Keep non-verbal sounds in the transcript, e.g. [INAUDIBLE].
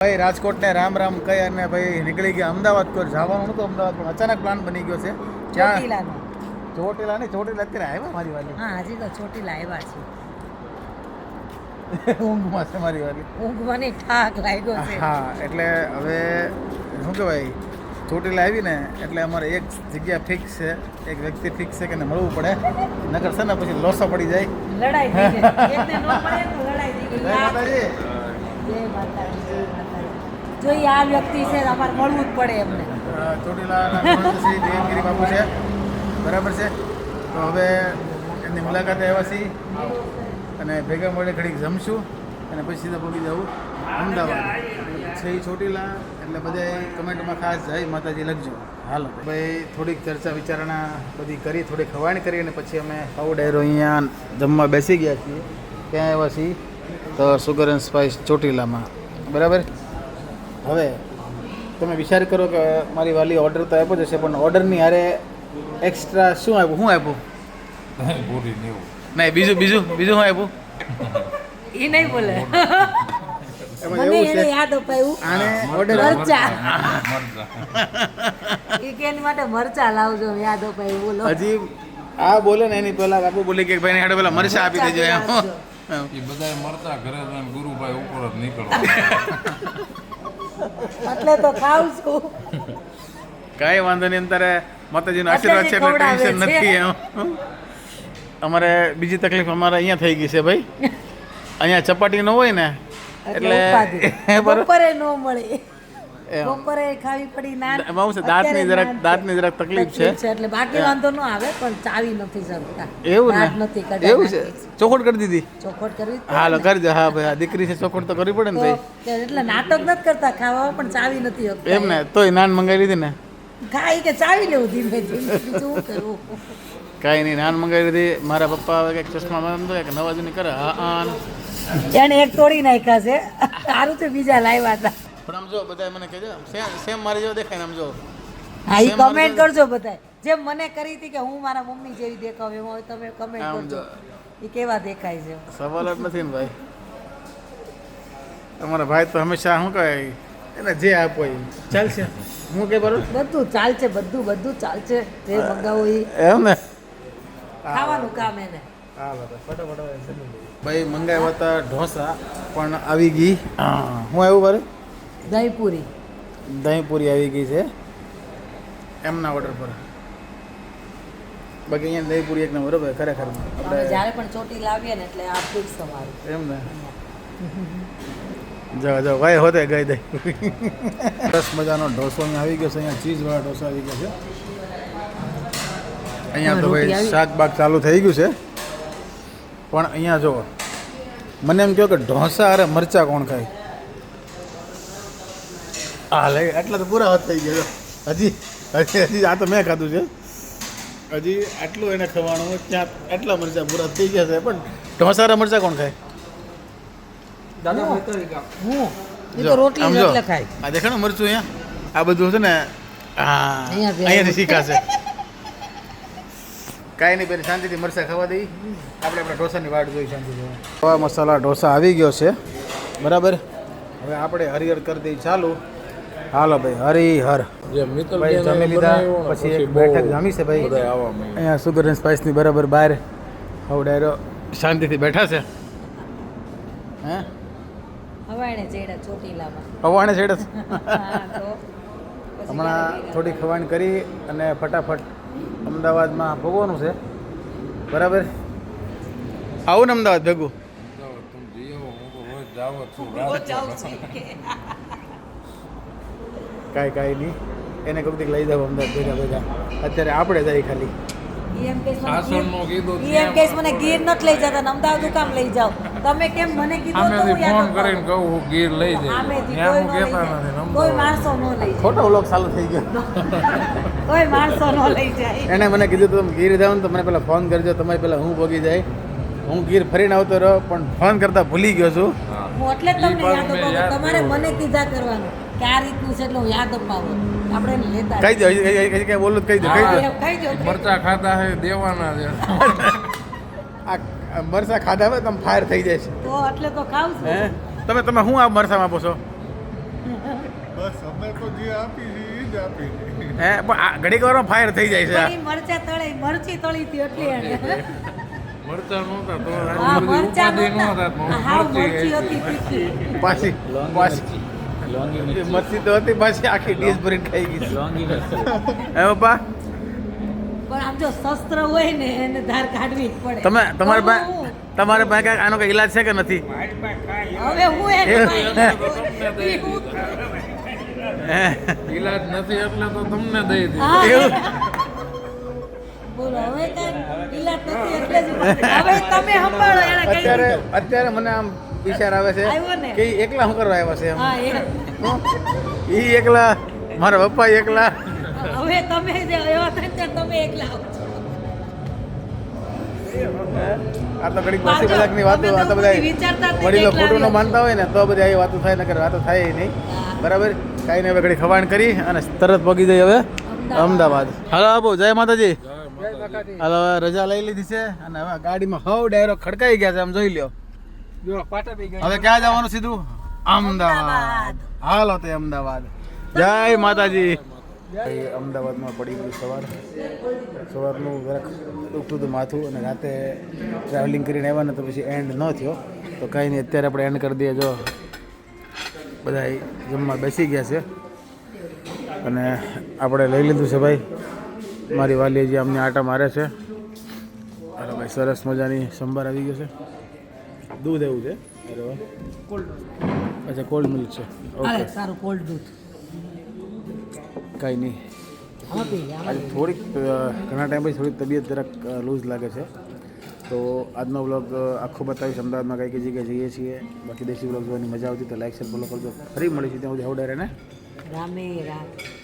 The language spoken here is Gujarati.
ભાઈ રાજકોટને રામ રામ કહી અને ભાઈ નીકળી ગયા. અમદાવાદ કોઈ જવાનું નહોતું અમદાવાદ પણ અચાનક પ્લાન બની ગયો છે. ચોટીલાનો. ચોટીલા ને ચોટીલા અત્યારે આવ્યા મારી વાલી? હા હજી તો ચોટીલા આવ્યા છે. [LAUGHS] ઊંઘમાં છે મારી વાલી. ઊંઘમાં મને ઠાક લાગ્યો છે. હા એટલે હવે શું કહેવાય? ચોટીલા આવી ને એટલે અમારે એક જગ્યા ફિક્સ છે. એક વ્યક્તિ ફિક્સ છે કે એને મળવું પડે. નકર છે ને પછી લોસો પડી જાય. લડાઈ થઈ [LAUGHS] જાય જય માતાજી જય માતાજી. જો આ વ્યક્તિ છે અમારે મળવું જ પડે એમને. દેવગીરી બાપુ છે. બરાબર છે? તો હવે એમની મુલાકાતે આવ્યા છીએ. અને ભેગા મળે ઘડીક જમશું. અને પછી સીધા પહોંચી જવું. અમદાવાદ. છે એ ચોટીલા. એટલે બધા કમેન્ટમાં ખાસ જય માતાજી લખજો. હાલો. ભાઈ થોડીક ચર્ચા વિચારણા બધી કરી થોડી ખવાણી કરી અને પછી અમે ખાવું ડાયરો અહીંયા જમવા બેસી ગયા છીએ. ત્યાં આવ્યા છીએ? તો સુગર એન્ડ સ્પાઇસ ચોટીલામાં. બરાબર? હવે તમે વિચાર કરો કે મારી વાલી ઓર્ડર તો આપ્યો જ હશે પણ ઓર્ડરની હારે એક્સ્ટ્રા શું આપ્યું? શું આપ્યું? [LAUGHS] પૂરી નહીં બીજું બીજું બીજું શું આપ્યું? એ નહીં બોલે. મને એવું એને છે. યાદ અપાયું. આને મરચા. મરચા. ઈ એની માટે મરચા લાવજો યાદ અપાયું બોલો. હજી આ બોલે ને એની પહેલા બાપુ બોલી કે ભાઈ હાડે પેલા મરચા આપી દેજો એમ. એ બધાય મરતા ઘરે જઈને ગુરુભાઈ ઉપર જ નીકળો. એટલે તો ખાવ છું. કાંઈ વાંધો નહીં અંતરે માતાજીનો આશીર્વાદ છે એટલે ટેન્શન નથી એમ. અમારે બીજી તકલીફ અમારે અહીંયા થઈ ગઈ છે ભાઈ. અહીંયા ચપાટી ન હોય ને એટલે [LAUGHS] બપોરે ન મળે. બપોરે ખાવી પડી ના. માઉસ દાંતની જરાક- દાંતની જરાક તકલીફ છે. એટલે બાકી વાંધો ન આવે પણ ચાવી નથી શકતા એવું ને? નથી કઢાઈ એવું છે. ચોખોટ કરી દીધી? ચોખવટ કરવી હાલો. કરજો હા ભાઈ દીકરી છે ચોખોટ તો કરવી પડે ને ભાઈ. એટલે નાટક નથી કરતા ખાવા પણ ચાવી નથી શકતા એમ ને તોય નાન મંગાવી લીધી ને? ખાઈ કે ચાવી લેવું ધીમે ધીમે શું કરવું કાંઈ નહીં નાન મંગાવી લીધી. મારા પપ્પા કંઈક ચશ્મા તો કે નવા જૂની કરે. હા એને એક તોડી નાખ્યા છે. સારું તો બીજા લાવ્યા હતા. પણ આમ જો બધા મને કહેજો સેમ સેમ મારી જેવો દેખાય ને આમ જો. હા એ કમેન્ટ કરજો બધા જેમ મને કરી હતી કે હું મારા મમ્મી જેવી દેખાવ એમ હોય તમે કમેન્ટ કરજો. ઈ એ કેવા દેખાય છે? સવાલ જ નથી ને ભાઈ. તમારા ભાઈ તો હંમેશા શું કહે એને જે આપો એ ચાલશે. હું કે બરોબર? બધું ચાલશે બધું બધું ચાલશે. જે મંગાવો એ એમ ને? ખાવાનું કામ એને. હા ફટાફટ ભાઈ મંગાવ્યા હતા ઢોસા પણ આવી ગઈ. હું. આવ્યું બારે દહીં પૂરી આવી ગઈ છે. એમના ઓર્ડર પર. બાકી અહીંયા દહીંપૂરી એક નંબર બરોબર ખરેખર. આપણે જ્યારે પણ ચોટી લાવીએ ને એટલે આ ફિક્સ અમારું એમ ને? જો જો ભાઈ હોતે ગઈ દે સરસ મજાનો ઢોસો અહીંયા આવી ગયો છે અહીંયા ચીઝવાળા ઢોસા આવી ગયા છે. અહીંયા તો ભાઈ શાક બાક ચાલુ થઈ ગયું છે. પણ અહીંયા જો મને એમ કહો કે ઢોસા અરે મરચા કોણ ખાય? હા લે આટલા તો પૂરા હાથ થઈ ગયા. હજી હજી હજી આ તો મેં ખાધું છે. હજી આટલું એને ખવાનું હોય ત્યાં આટલા મરચા પૂરા થઈ ગયા છે. પણ ઢોસારા મરચાં મરચા કોણ ખાય? હું એ તો રોટલી આમ જ જો. એટલે ખાય. આ દેખાડો મરચું અહીંયા. આ બધું છે ને હા અહીંયાથી શીખાશે. કાંઈ નહીં પેલી શાંતિથી મરચાં ખાવા દઈ. આપણે આપણા ઢોસાની વાટ જોઈ શાંતિથી આવા મસાલા ઢોસા આવી ગયો છે. બરાબર? હવે આપણે હરિહર કરી દઈ ચાલુ. હાલો ભાઈ હરિહર. ભાઈ જમી લીધા પછી એક બેઠક જામી છે ભાઈ. અહીંયા સુગર એન્ડ સ્પાઇસની બરાબર બહાર હવે ડાયરો શાંતિથી બેઠા છે. હે? હવાણે છેડે હા, તો પછી હમણાં થોડી ખવાણ કરી અને ફટાફટ અમદાવાદમાં ભોગવાનું છે. બરાબર? આવું ને અમદાવાદ ભેગું? જાઓ, તમે જઈ આવો હું તો રોજ જાવ છું રોજ જાઉં રાજકોટ. છું કે. કાંઈ કાંઈ નહીં. એને કોઈક લઈ જાવ અમદાવાદ ભેગા ભેગા. અત્યારે આપણે જાય ખાલી. મને કીધું ગીર- ઈ એમ. કહેશ મને ગીર નથી લઈ જતા અમદાવાદ કામ લઈ જાઓ. તમે કેમ મને કીધું તો હું ફોન કરીને કહું હું ગીર લઈ જઈશ. ત્યાં હું કહેતા નથી જાય. કોઈ માણસો નો લઈ ખોટો વ્લોગ ચાલુ થઈ ગયો. [LAUGHS] કોઈ માણસો નો લઈ જાય. એણે મને કીધું તમે ગીર જાવ ને તો મને પહેલાં ફોન કરજો તમારે પહેલાં હું ભોગી જાય. હું ગીર ફરીને આવતો રહ્યો પણ ફોન કરતા ભૂલી ગયો છું. હું એટલે તમને યાદ તમારે મને કીધા કરવાનું. કે આ રીતનું છે એટલે હું યાદ અપાવું. આપણે લેતા કહી દો હજી હજી બોલું કહી દો કહી દો. મરચા ખાતા હે દેવાના છે. [LAUGHS] આ મરચા ખાધા હોય તમે ફાયર થઈ જાય છે. તો એટલે તો ખાવ છે. તમે તમે શું આ મરસામાં આપો છો? બસ અમે તો જે આપી છે એ જ આપી છે. હે? પણ આ ઘડીક વારમાં ફાયર થઈ જાય છે. મરચા તળે મરચી તળી હતી એટલે એને. મરચા નહોતા તો પાછી આટલી નહોતા તો હતી પાછી આખી ડીશ ભરીને ખાઈ ગઈ હે પપ્પા પણ આમ જો શસ્ત્ર હોય ને એને ધાર કાઢવી જ પડે. તમે તમારે પાસે તમારે પાસે કાંઈક આનો કઈ ઈલાજ છે કે નથી? હવે હું? ઈલાજ નથી એટલે તો તમને દઈ દીધું. અત્યારે મને આમ વિચાર આવે છે કે એકલા શું કરવા આવ્યા છે એમ? એ. એકલા મારા પપ્પા એકલા. હવે તમે જે એવા થાય તમે એકલા આ તો ઘણી બસી કલાકની વાતો આ તો બધા વડીલો ખોટું ન માનતા હોય ને તો બધી આવી વાતો થાય નકર વાતો થાય નહીં. બરાબર? કાંઈ નહીં હવે ઘડી ખવાણ કરી અને તરત પગી જઈ હવે. અમદાવાદ. હાલો આબુ જય માતાજી. હાલો હવે રજા લઈ લીધી છે અને હવે ગાડીમાં હવ ડાયરો ખડકાઈ ગયા છે આમ જોઈ લ્યો. હવે ક્યાં જવાનું સીધું? અમદાવાદ. હાલો તે અમદાવાદ. જય માતાજી. અમદાવાદમાં પડી ગયું સવાર. સવારનું જરાક દુખતું હતું માથું અને રાતે ટ્રાવેલિંગ કરીને આવ્યા ને તો પછી એન્ડ ન થયો. તો કાંઈ નહીં અત્યારે આપણે એન્ડ કરી દઈએ. જો બધા જમવા બેસી ગયા છે. અને આપણે લઈ લીધું છે ભાઈ. મારી વાલીજી અમને આટા મારે છે. અરે ભાઈ સરસ મજાની સંભાર આવી ગયો છે. દૂધ એવું છે? બરાબર. કોલ્ડ અચ્છા કોલ્ડ મિલ્ક છે. ઓકે સારું કોલ્ડ દૂધ. કાંઈ નહીં. આજે થોડીક ઘણા ટાઈમ પછી થોડીક તબિયત જરાક લૂઝ લાગે છે. તો આજનો બ્લોગ આખો બતાવીશ. અમદાવાદમાં કઈ કઈ જગ્યાએ જઈએ છીએ. બાકી દેશી બ્લોગ જોવાની મજા આવતી તો લાઈક શેર ફોલો કરજો. ફરી મળીશું ત્યાં સુધી. હવડારે ને રામે રામ